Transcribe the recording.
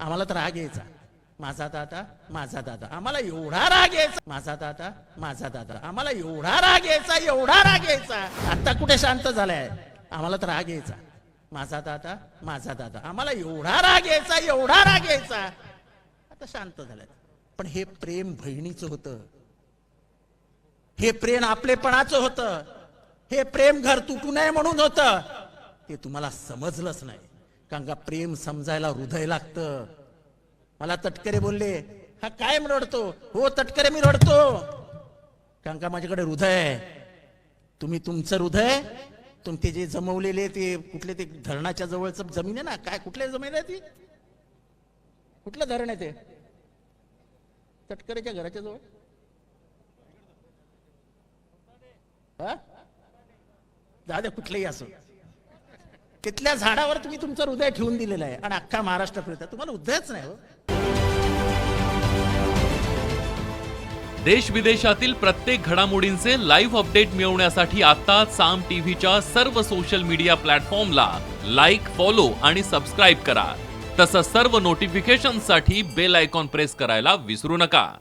आम्हाला तर राग यायचा. माझा दादा माझा दादा आम्हाला एवढा राग यायचा. माझा दादा माझा दादा आम्हाला एवढा राग यायचा एवढा राग यायचा. आता कुठे शांत झालाय? आम्हाला तर राग यायचा. माझा दादा माझा दादा आम्हाला एवढा राग यायचा एवढा राग यायचा. आता शांत झालाय. पण हे प्रेम बहिणीचं होतं. हे प्रेम आपलेपणाचं होतं. हे प्रेम घर तुटू नये म्हणून होतं. ते तुम्हाला समजलंच नाही. कारण का प्रेम समजायला हृदय लागतं. मला तटकरे बोलले हा काय रडतो? हो तटकरे मी रडतो. कारण का माझ्याकडे हृदय आहे. तुम्ही तुमचं हृदय तुमचे जे जमवलेले ते कुठले ते धरणाच्या जवळचं जमीन आहे ना? काय कुठल्या जमीन आहे ती? कुठलं धरण आहे ते? तटकरेच्या घराच्या जवळ? हा? द्या कुठलंही असो. तिथल्या झाडावर तुम्ही तुमचं हृदय ठेवून दिलेलं आहे? आणि अख्खा महाराष्ट्र फिरता तुम्हाला हृदयच नाही हो. देश विदेशातील प्रत्येक घडामोडींचे लाईव्ह अपडेट मिळवण्यासाठी आता साम टीव्हीच्या सर्व सोशल मीडिया प्लॅटफॉर्मला लाईक फॉलो आणि सबस्क्राईब करा. तसंच सर्व नोटिफिकेशनसाठी बेल आयकॉन प्रेस करायला विसरू नका.